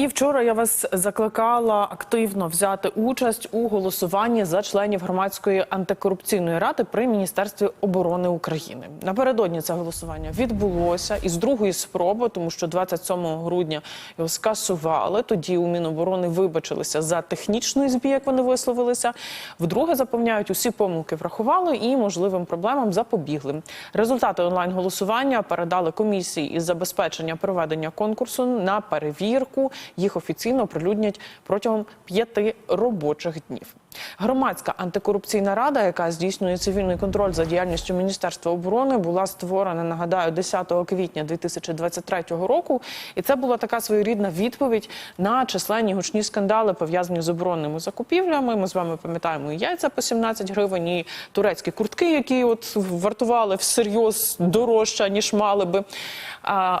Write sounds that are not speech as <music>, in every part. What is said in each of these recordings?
І вчора я вас закликала активно взяти участь у голосуванні за членів громадської антикорупційної ради при міністерстві оборони України. Напередодні це голосування відбулося із другої спроби, тому що 27 грудня його скасували. Тоді у Міноборони вибачилися за технічний збій, як вони висловилися. Вдруге запевняють, усі помилки врахували і можливим проблемам запобігли. Результати онлайн голосування передали комісії із забезпечення проведення конкурсу на перевірку. Їх офіційно оприлюднять протягом п'яти робочих днів. Громадська антикорупційна рада, яка здійснює цивільний контроль за діяльністю Міністерства оборони, була створена, нагадаю, 10 квітня 2023 року. І це була така своєрідна відповідь на численні гучні скандали, пов'язані з оборонними закупівлями. Ми з вами пам'ятаємо і яйця по 17 гривень, і турецькі куртки, які от вартували всерйоз дорожче, ніж мали би.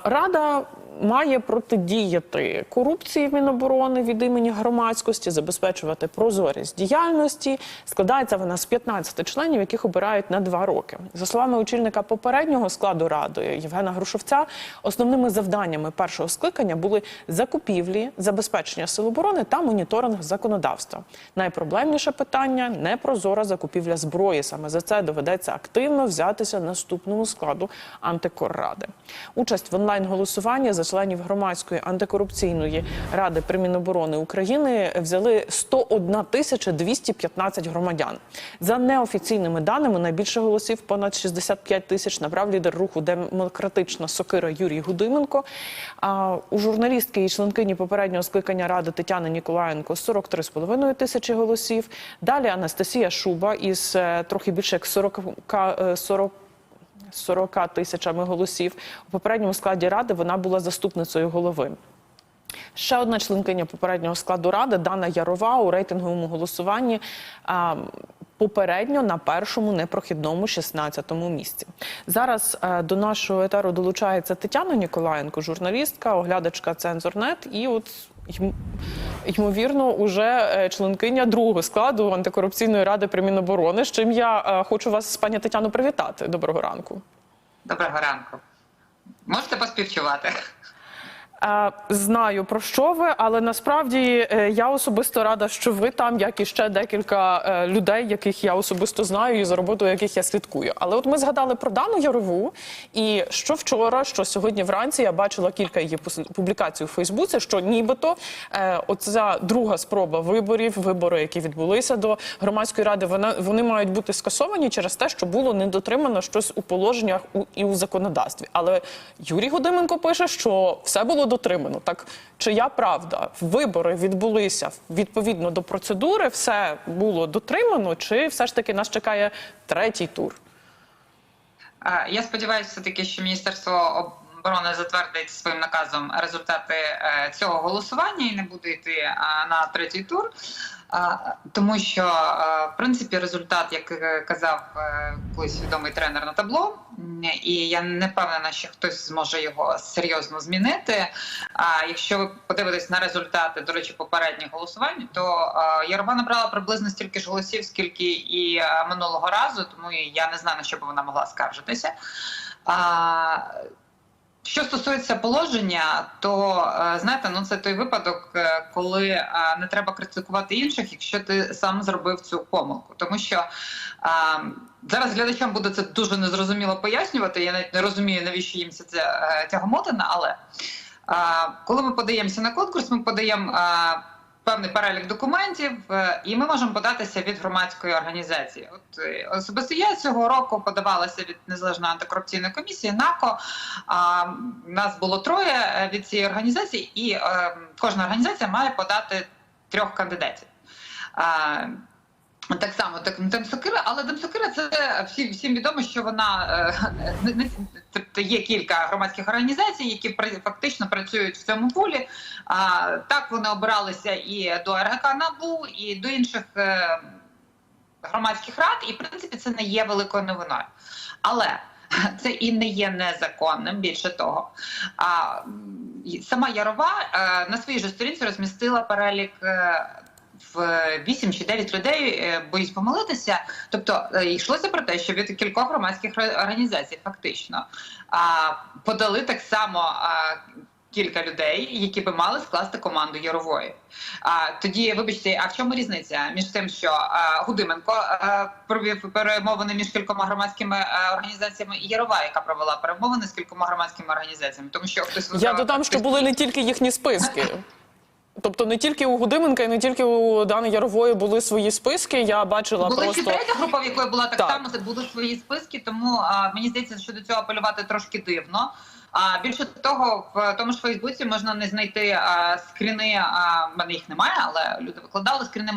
Рада має протидіяти корупції Міноборони від імені громадськості, забезпечувати прозорість діяльності. Складається вона з 15 членів, яких обирають на два роки. За словами очільника попереднього складу ради Євгена Грушовця, основними завданнями першого скликання були закупівлі, забезпечення сил оборони та моніторинг законодавства. Найпроблемніше питання непрозора закупівля зброї. Саме за це доведеться активно взятися наступному складу антикорради. Участь в онлайн голосуванні за членів громадської антикорупційної ради при Міноборони України взяли 101 тисяча 215 громадян. За неофіційними даними, найбільше голосів понад 65 тисяч набрав лідер руху Демократична сокира Юрій Гудименко. А у журналістки і членкині попереднього скликання ради Тетяни Ніколаєнко 43,5 тисячі голосів. Далі Анастасія Шуба із е, трохи більше як 40, е, 40 40 тисячами голосів. У попередньому складі ради вона була заступницею голови. Ще одна членкиня попереднього складу ради Дана Ярова у рейтинговому голосуванні. а, Попередньо на першому непрохідному 16-му місці. Зараз е, до нашого етеру долучається Тетяна Ніколаєнко, журналістка, оглядачка Цензорнет, і от ймовірно, уже е, членкиня другого складу антикорупційної ради при Міноборони. З чим я е, хочу вас, пані Тетяно, привітати. Доброго ранку. Доброго ранку. Можете поспівчувати? Знаю про що ви, але насправді е, я особисто рада, що ви там, як і ще декілька е, людей, яких я особисто знаю і за роботою яких я слідкую. Але от ми згадали про Дану Ярову, і що вчора, що сьогодні вранці я бачила кілька її публікацій у Фейсбуці, що нібито е, оця друга спроба виборів, вибори, які відбулися до громадської ради, вона вони мають бути скасовані через те, що було не дотримано щось у положеннях і у законодавстві. Але Юрій Годименко пише, що все було дотримано. Так чия правда? Вибори відбулися відповідно до процедури, все було дотримано, чи все ж таки нас чекає третій тур? Е, Я сподіваюся, все таки, що Міністерство оборони затвердить своїм наказом результати е, цього голосування і не буде йти на третій тур. Тому що, е, в принципі, результат, як е, казав колись відомий тренер на табло, і я не впевнена, що хтось зможе його серйозно змінити. А якщо ви подивитесь на результати, до речі, попередніх голосувань, то Ярова набрала приблизно стільки ж голосів, скільки і минулого разу, тому я не знаю на що б вона могла скаржитися. А, що стосується положення, то е, знаєте, ну це той випадок, е, коли е, не треба критикувати інших, якщо ти сам зробив цю помилку. Тому що а, зараз глядачам буде це дуже незрозуміло пояснювати. Я навіть не розумію, навіщо їм це тягомотина, але а, коли ми подаємося на конкурс, ми подаємо. е, Певний перелік документів, е, і ми можемо податися від громадської організації. От е, особисто я цього року подавалася від незалежної антикорупційної комісії НАКО. А нас було троє е, від цієї організації, і а, кожна організація має подати трьох кандидатів. А, так само так Демсокира, але Демсокира це всім всім відомо, що вона е, не, не тобто є кілька громадських організацій, які фактично працюють в цьому полі. А, так вони обиралися і до РГК НАБУ, і до інших е, громадських рад, і в принципі це не є великою новиною. Але це і не є незаконним. Більше того, а сама Ярова е, на своїй же сторінці розмістила перелік. Е, В 8 чи 9 людей е, боюсь помилитися. Тобто е, йшлося про те, що від кількох громадських організацій фактично подали так само кілька людей, які би мали скласти команду Ярової. А тоді, вибачте, а в чому різниця між тим, що а, Гудименко а, провів перемовини між кількома громадськими а, організаціями і Ярова, яка провела перемовини з кількома громадськими організаціями, тому що хтось Я додам, що були не тільки їхні списки. Тобто не тільки у Гудименка і не тільки у Дани Ярової були свої списки. Я бачила Була ще третя група, в якої була так, Так. само, були свої списки, тому а, мені здається, що до цього апелювати трошки дивно. А більше того, в тому ж Фейсбуці можна не знайти а, скріни. А, в мене їх немає, але люди викладали скріни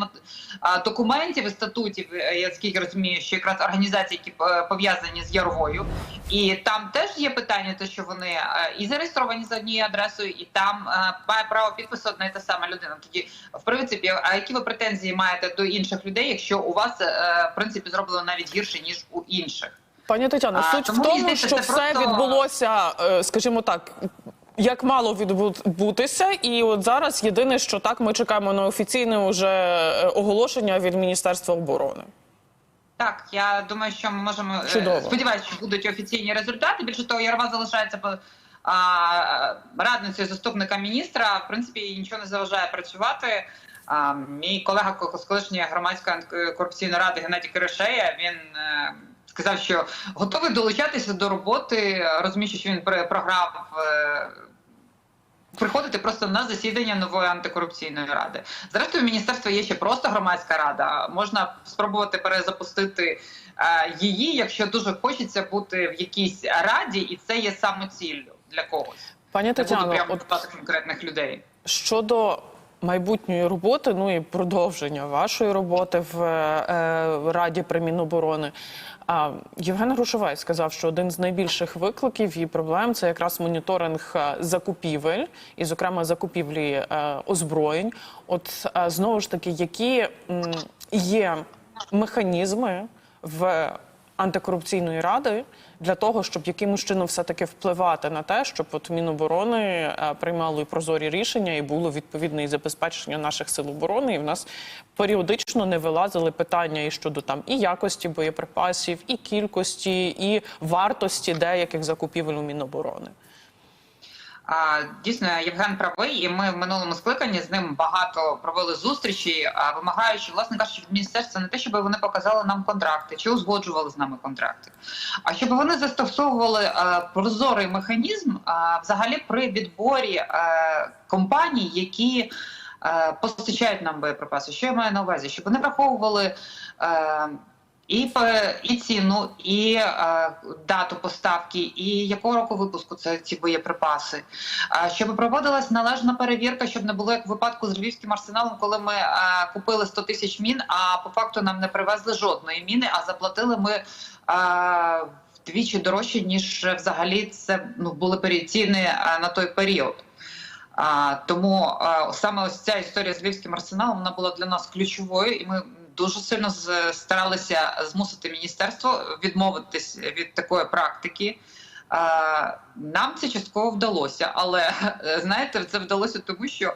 а, документів і статутів. е, Я скільки розумію, що якраз організації, які е, пов'язані з Яровою, і там теж є питання, те, що вони е, і зареєстровані за однією адресою, і там е, має право підпису одна і та сама людина. Тоді, в принципі, а які ви претензії маєте до інших людей, якщо у вас е, в принципі зроблено навіть гірше ніж у інших? Пані Тетяно, А, суть в тому, що все просто- відбулося, е, скажімо так. Як мало відбутися, і от зараз єдине, що так ми чекаємо на офіційне уже е, оголошення від Міністерства оборони. Так, я думаю, що ми можемо е, сподіваюся, що будуть офіційні результати. Більше того, Ярова залишається по а, радницею заступника міністра. В принципі, їй нічого не заважає працювати. А, мій колега з колишньої громадської антикорупційної ради Геннадій Кирешея, він сказав, що готовий долучатися до роботи, розуміючи, що він програв. е, Приходити просто на засідання нової антикорупційної ради. Зрештою, в міністерства є ще просто громадська рада. Можна спробувати перезапустити е, її, якщо дуже хочеться бути в якійсь раді, і це є самоціллю для когось. Пані Тетяно, прямо от конкретних людей. Щодо майбутньої роботи, ну і продовження вашої роботи в е, Раді при Міноборони, а, Євген Грушевай сказав, що один з найбільших викликів і проблем це якраз моніторинг е, закупівель, і, зокрема, закупівлі е, озброєнь. От е, знову ж таки, які є механізми в антикорупційної ради для того, щоб якимось чином все таки впливати на те, щоб от Міноборони приймали приймало і прозорі рішення, і було відповідне і забезпечення наших сил оборони. І в нас періодично не вилазили питання і щодо там і якості боєприпасів, і кількості, і вартості деяких закупівель у Міноборони. Дійсно, Євген правий, і ми в минулому скликанні з ним багато провели зустрічі, вимагаючи, власне кажучи, від міністерства не те, щоб вони показали нам контракти чи узгоджували з нами контракти, а щоб вони застосовували прозорий механізм взагалі при відборі компаній, які постачають нам боєприпаси. Що я маю на увазі? Щоб вони враховували. І, і ціну, і е, дату поставки, і якого року випуску це ці боєприпаси. А щоб проводилась належна перевірка, щоб не було як в випадку з львівським арсеналом, коли ми е, купили 100 тисяч мін, а по факту нам не привезли жодної міни, а заплатили ми. Е, Вдвічі дорожче, ніж взагалі це ну були пері- ціни е, на той період. А, тому а, саме ось ця історія з львівським арсеналом вона була для нас ключовою, і ми дуже сильно старалися змусити міністерство відмовитись від такої практики. Нам це частково вдалося, але <laughs> знаєте, це вдалося тому, що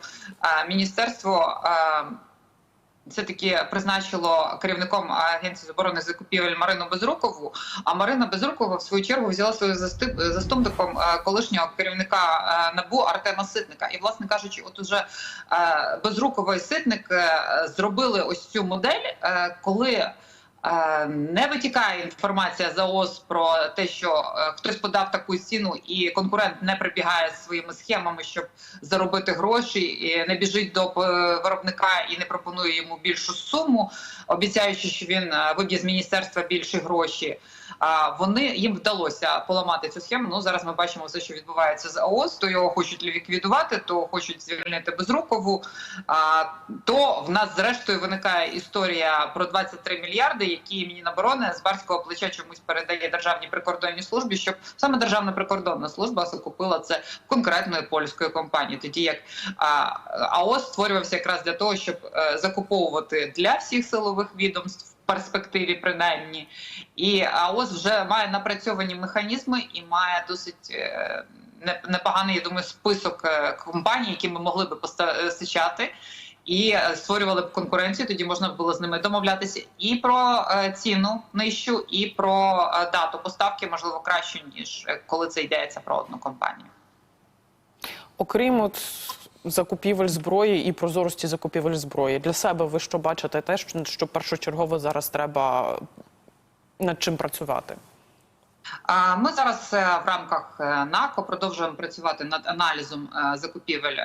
міністерство. А, все таки призначило керівником агенції з оборони закупівель Марину Безрукову. А Марина Безрукова в свою чергу взяла свою заступником е, колишнього керівника е, набу Артема Ситника. І, власне кажучи, от уже е, Безрукова і Ситник зробили ось цю модель, коли. Е, Не витікає інформація за ООС про те, що е, хтось подав таку ціну, і конкурент не прибігає своїми схемами, щоб заробити гроші, і не біжить до е, виробника і не пропонує йому більшу суму, обіцяючи, що він виб'є з міністерства більші гроші. А вони їм вдалося поламати цю схему. Ну зараз ми бачимо все, що відбувається з АОС. То його хочуть ліквідувати, то хочуть звільнити безрукову. А то в нас зрештою виникає історія про 23 мільярди, які Міноборони з барського плеча чомусь передає державній прикордонній службі, щоб саме державна прикордонна служба закупила це конкретної польської компанії. Тоді як АОС створювався якраз для того, щоб е, закуповувати для всіх силових відомств. Перспективі принаймні, і АОС вже має напрацьовані механізми і має досить е, непоганий, я думаю, список е, компаній, які ми могли би постачати, і е, створювали б конкуренцію. Тоді можна було з ними домовлятися і про ціну нижчу, і про дату поставки, можливо, кращу ніж коли це йдеться про одну компанію. Окрім от закупівель зброї і прозорості закупівель зброї, для себе ви що бачите те, що, першочергово зараз треба над чим працювати? Ми зараз е, в рамках е, НАКО продовжуємо працювати над аналізом е, закупівель.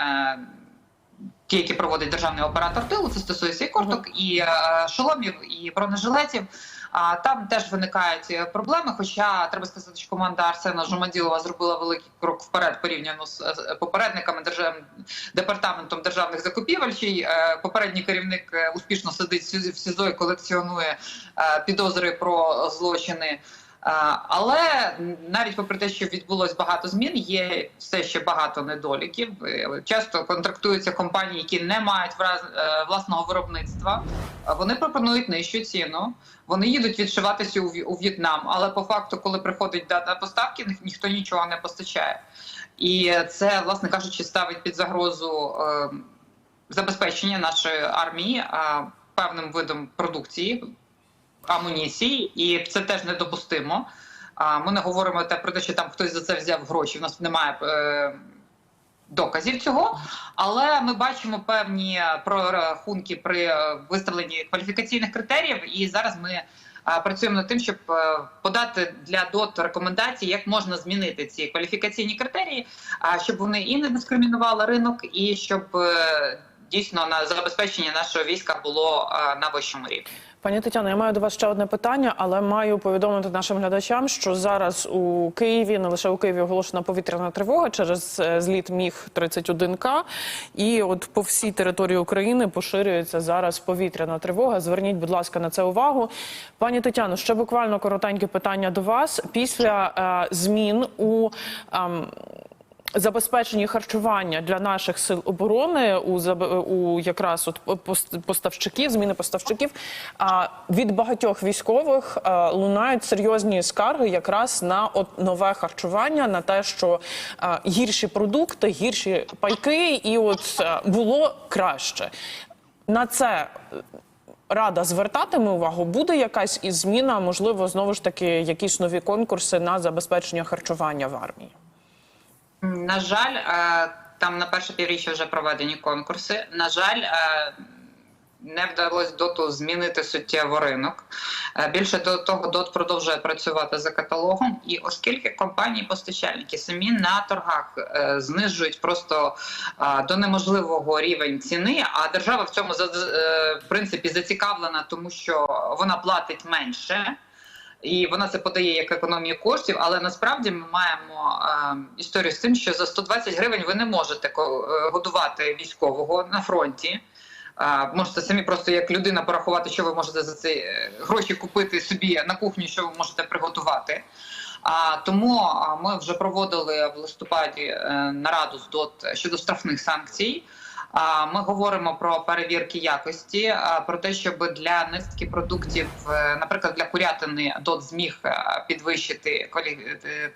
Ті, які проводить державний оператор тилу, це стосується і корток, і е, шоломів, і бронежилетів. А там теж виникають е, проблеми. Хоча треба сказати, що команда Арсена Жумаділова зробила великий крок вперед порівняно з попередниками держав... департаментом державних закупівель. Чий е, попередній керівник успішно сидить в СІЗО- і колекціонує підозри про злочини. Е, Але навіть попри те, що відбулось багато змін, є все ще багато недоліків. Е, Часто контрактуються компанії, які не мають е, власного виробництва. Вони пропонують нижчу ціну. Вони їдуть відшиватися у В'єтнам, але по факту, коли приходить дата поставки, ні- ніхто нічого не постачає. І це, власне кажучи, ставить під загрозу забезпечення нашої армії певним видом продукції, амуніції, і це теж недопустимо. А ми не говоримо те про те, що там хтось за це взяв гроші. У нас немає е, доказів цього, але ми бачимо певні прорахунки при е, виставленні кваліфікаційних критеріїв, і зараз ми. е, Працюємо над тим, щоб подати для ДОТ рекомендації, як можна змінити ці кваліфікаційні критерії, щоб вони і не дискримінували ринок, і щоб дійсно на забезпечення нашого війська було на вищому рівні. Пані Тетяно, я маю до вас ще одне питання, але маю повідомити нашим глядачам, що зараз у Києві не лише у Києві оголошена повітряна тривога через е, зліт міг 31 к і от по всій території України поширюється зараз повітряна тривога. Зверніть, будь ласка, на це увагу. Пані Тетяно, ще буквально коротеньке питання до вас після е, змін у. ем, забезпеченні харчування для наших сил оборони у у якраз от пос- поставщиків, зміни поставщиків. А від багатьох військових лунають серйозні скарги якраз на от нове харчування, на те, що гірші продукти, гірші пайки, і от було краще. На це е, Рада звертатиме увагу, буде якась із зміна, можливо, знову ж таки, якісь нові конкурси на забезпечення харчування в армії. На жаль, е, там на перше півріччя вже проведені конкурси. На жаль, е, не вдалося доту змінити суттєво ринок. Е, Більше до того, дот продовжує працювати за каталогом, і оскільки компанії-постачальники самі на торгах знижують просто до неможливого рівень ціни, а держава в цьому в принципі зацікавлена, тому що вона платить менше. І вона це подає як економію коштів, але насправді ми маємо е, історію з тим, що за 120 гривень ви не можете е, годувати військового на фронті. Е, можете самі просто як людина порахувати, що ви можете за ці е, гроші купити собі на кухню, що ви можете приготувати. А тому ми вже проводили в листопаді е, нараду з ДОТ щодо штрафних санкцій. Ми говоримо про перевірки якості, про те, щоб для низки продуктів, е, наприклад, для курятини ДОТ зміг е, підвищити е,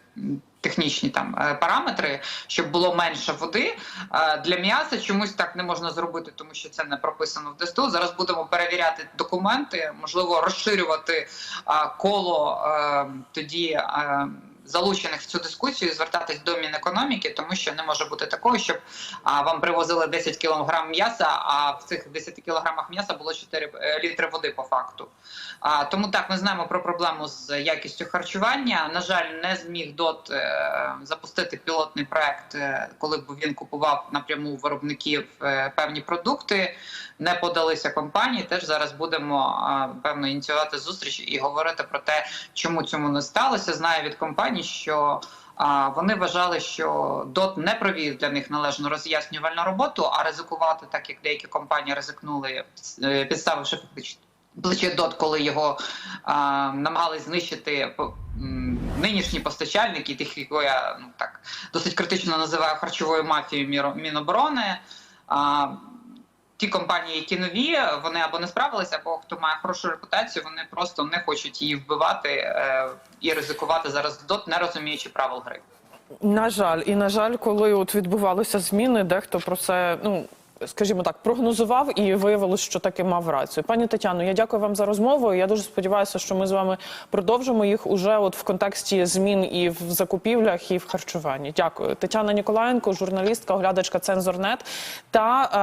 технічні там параметри, щоб було менше води. Для м'яса чомусь так не можна зробити, тому що це не прописано в ДСТУ. Зараз будемо перевіряти документи, можливо, розширювати коло тоді. Е, Залучених в цю дискусію звертатись до Мінекономіки, тому що не може бути такого, щоб а, вам привозили 10 кілограм м'яса, а в цих 10 кілограмах м'яса було 4 е, літри води по факту. А, тому так ми знаємо про проблему з якістю харчування. На жаль, не зміг ДОТ е, запустити пілотний проект, е, коли б він купував напряму виробників е, певні продукти. Не подалися компанії. Теж зараз будемо а, певно ініціювати зустріч і говорити про те, чому цьому не сталося. Знаю від компаній, що вони вважали, що ДОТ не провів для них належну роз'яснювальну роботу, а ризикувати, так як деякі компанії ризикнули, е, підставивши фактично плече ДОТ, коли його намагались знищити нинішні постачальники, тих, якого я ну так досить критично називаю харчовою мафією Міноборони. Ті компанії, які нові, вони або не справилися, або хто має хорошу репутацію, вони просто не хочуть її вбивати е, і ризикувати зараз дот, не розуміючи правил гри. На жаль, і на жаль, коли от відбувалися зміни, дехто про це ну. скажімо так, прогнозував і виявилось, що таки мав рацію. Пані Тетяно, я дякую вам за розмову. Я дуже сподіваюся, що ми з вами продовжимо їх уже от в контексті змін і в закупівлях, і в харчуванні. Дякую. Тетяна Ніколаєнко, журналістка, оглядачка Цензорнет та. е,